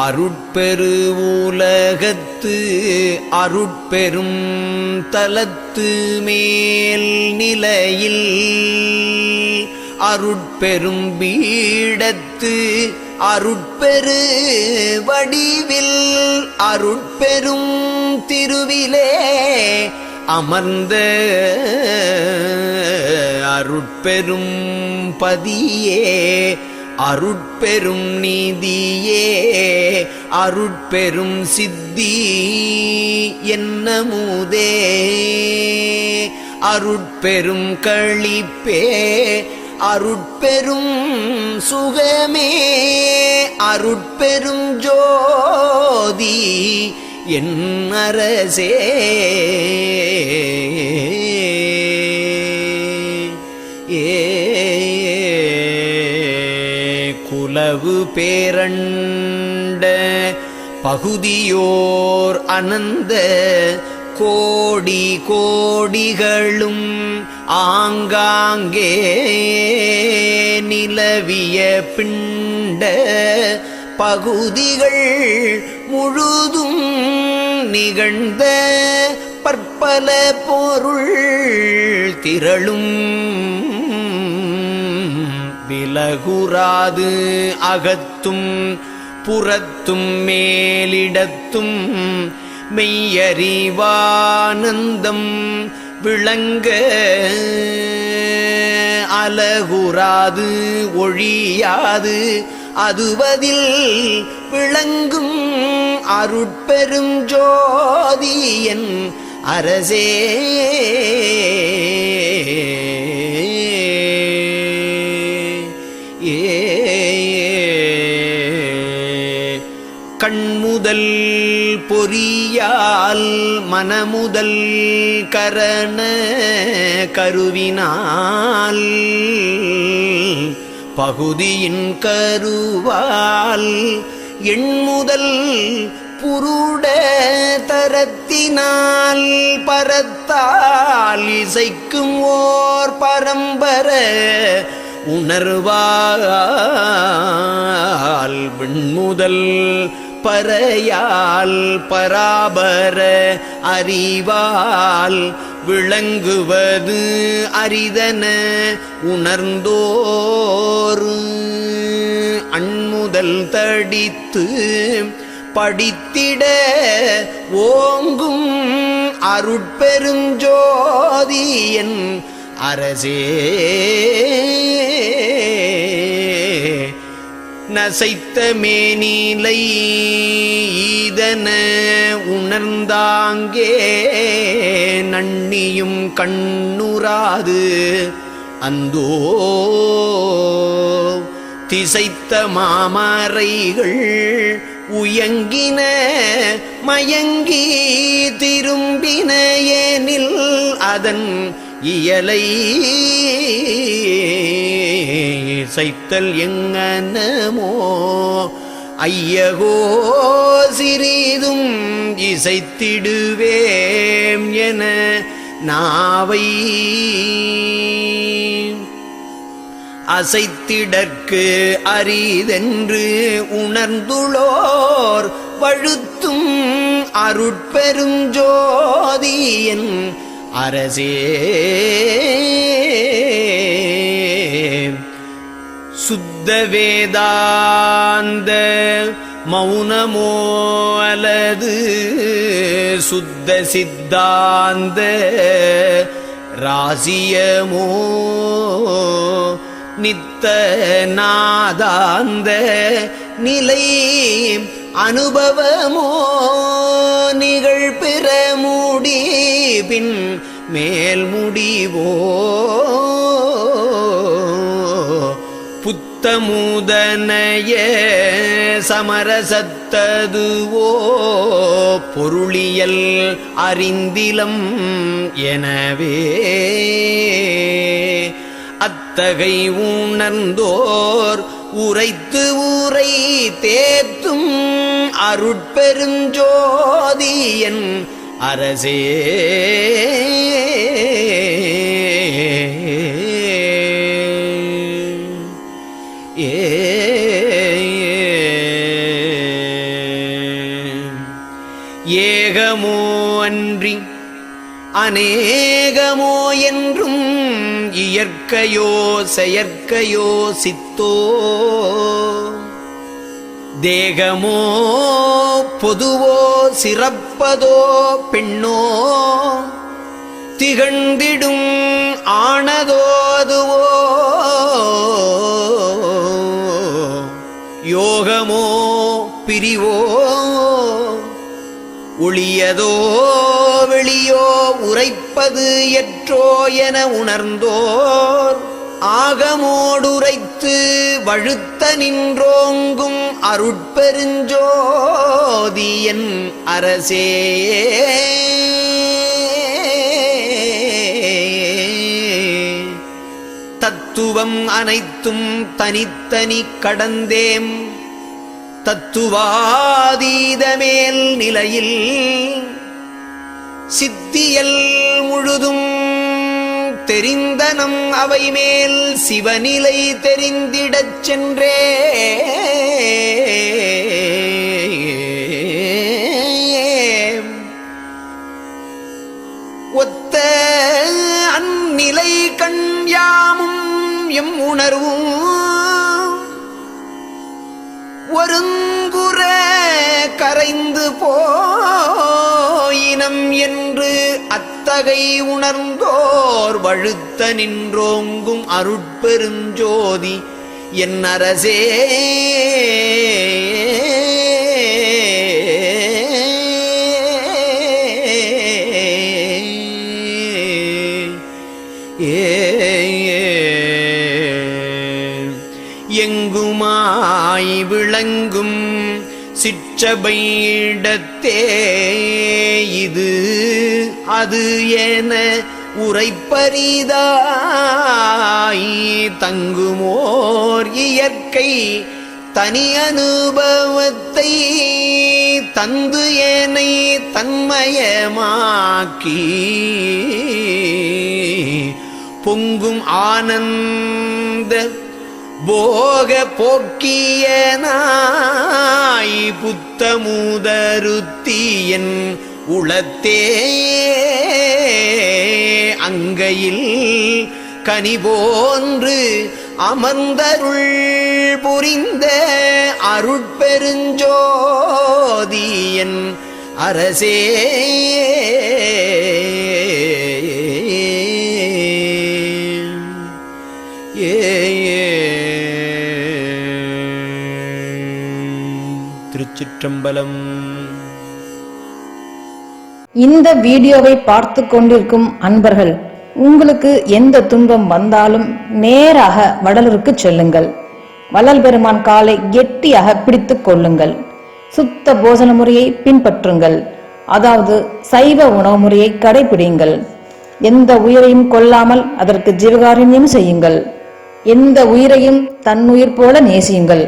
அருட்பெரு உலகத்து அருட்பெரும் தலத்து மேல் நிலையில் அருட்பெரும் பீடத்து அருட்பெரு வடிவில் அருட்பெரும் திருவிலே அமர்ந்த அருட்பெரும் பதியே அருட்பெரும் நீதியே அருட்பெரும் சித்தி என்னமுதே. அருட்பெரும் கழிப்பே அருட்பெரும் சுகமே. அருட்பெரும் ஜோதி என் அரசே. ஏ குலவு பேரண்ட பகுதியோர் அனந்த கோடி கோடிகளும் ஆங்காங்கே நிலவிய பிண்ட பகுதிகள் முழுதும் நிகழ்ந்த பற்பல பொருள் திரளும் விலகுராது. அகத்தும் புறத்தும் மேலிடத்தும் மெய்யறிவானந்தம் விளங்க அலகுராது. ஒழியாது அதுவதில் விளங்கும் அருட்பெரும் ஜோதியன் அரசே. பொறியால் மனமுதல் கரண கருவினால் பகுதியின் கருவால் எண்முதல் புருட தரத்தினால் பரத்தால் இசைக்கும் ஓர் பரம்பர உணர்வால் விண்முதல் பறையால் பராபர அறிவால் விளங்குவது அரிதன உணர்ந்தோரு. அண்முதல் தடித்து படித்திட ஓங்கும் அருட்பெருஞ்சோதியன் அரசே. நசைத்த மேனிலை ஈதன உணர்ந்தாங்கே நன்னியும் கண்ணுராது அந்தோ திசைத்த மாமரைகள் உயங்கின மயங்கி திரும்பின ஏனில் அதன் இயலை சைத்தல் எங்கனமோ? ஐயகோ சிறிதும் இசைத்திடுவேம் என நாவை. அசைத்திடற்கு அரிதென்று உணர்ந்துளோர் பழுத்தும் அருட்பெருஞ்சோதியன் அரசே. சுத்த வேதாந்த மௌனமோ அல்லது சுத்த சித்தாந்த ராசியமோ நித்த நாதாந்த நிலை அனுபவமோ நிகழ் நிகழ்பிற மூடி பின் மேல் முடிவோ புத்தமுதனைய சமரசத்ததுவோ பொருளியல் அறிந்திலம் எனவே அத்தகை உணர்ந்தோர் உரைத்து ஊரை தேத்தும் அருட்பெருஞ்சோதியன் அரசே. அநேகமோ என்றும் இயற்கையோ செயற்கையோ சித்தோ. தேகமோ பொதுவோ சிறப்பதோ பெண்ணோ. திகழ்ந்திடும் ஆனதோ அதுவோ. யோகமோ பிரிவோ. ஒளியதோ வெளியோ உரைப்பது எற்றோ என உணர்ந்தோர். ஆகமோடுரைத்து வழுத்த நின்றோங்கும் அருட்பெருஞ்சோதியன் அரசே. தத்துவம் அனைத்தும் தனித்தனி கடந்தேம். தத்துவாதீதமேல் நிலையில் சித்தியல் முழுதும் தெரிந்தனம் அவை மேல் சிவநிலை தெரிந்திடச் சென்றே. ஒத்த அந்நிலை கண் யாமும் எம் உணர்வும் ஒருங்குற கரைந்து போயினம் என் அத்தகை உணர்ந்தோர் வழுத்த நின்றோங்கும் அருட்பெருஞ்சோதி என் அரசே. எங்குமாய் விளங்கும் சிற்றபையிடத்தே இது. அது என உரைப்பரிதாய் தங்குமோர் இயற்கை தனி அனுபவத்தை தந்து ஏனை தன்மயமாக்கி. பொங்கும் ஆனந்த போக போக்கிய நாய் புத்தமுதருத்தியன் உளத்தே அங்கையில் கனிபோன்று அமர்ந்தருள் புரிந்த அருட்பெருஞ்சோதியன் அரசே திருச்சிற்றம்பலம் இந்த வீடியோவை பார்த்து கொண்டிருக்கும் அன்பர்கள் உங்களுக்கு எந்த துன்பம் வந்தாலும் நேராக வடலூருக்கு செல்லுங்கள். வள்ளல் பெருமான் காலை கெட்டியாக பிடித்துக் கொள்ளுங்கள். சுத்த போஜன முறையை பின்பற்றுங்கள். அதாவது சைவ உணவு முறையை கடைபிடிங்கள். எந்த உயிரையும் கொல்லாமல் அதற்கு ஜீவகாருண்யம் செய்யுங்கள். எந்த உயிரையும் தன்னுயிர் போல நேசியுங்கள்.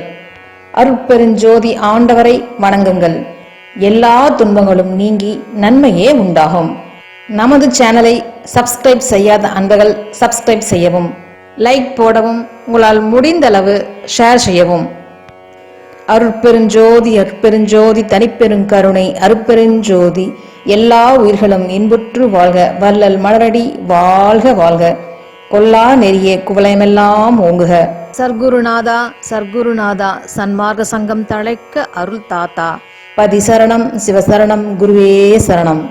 அருட்பெருஞ்சோதி ஆண்டவரை வணங்குங்கள். எல்லா துன்பங்களும் நீங்கி நன்மையே உண்டாகும். நமது சேனலை சப்ஸ்கிரைப் செய்யாத அன்பர்கள் சப்ஸ்கிரைப் செய்யவும் லைக் போடவும் உங்களால் முடிந்தளவு ஷேர் செய்யவும். அருட்பெருஞ்சோதி அற்பெருஞ்சோதி தனிப்பெருங்கருணை அருட்பெருஞ்சோதி எல்லா உயிர்களும் இன்புற்று வாழ்க வள்ளல் மலரடி வாழ்க வாழ்க. கொல்லா நெறிய குவலயமெல்லாம் ஓங்குக. சர்க்குருநாதா சர்க்குருநாதா சன்மார்க்க சங்கம் தழைக்க அருள் தாத்தா பதிசரணம் சிவசரணம் குருவே சரணம்.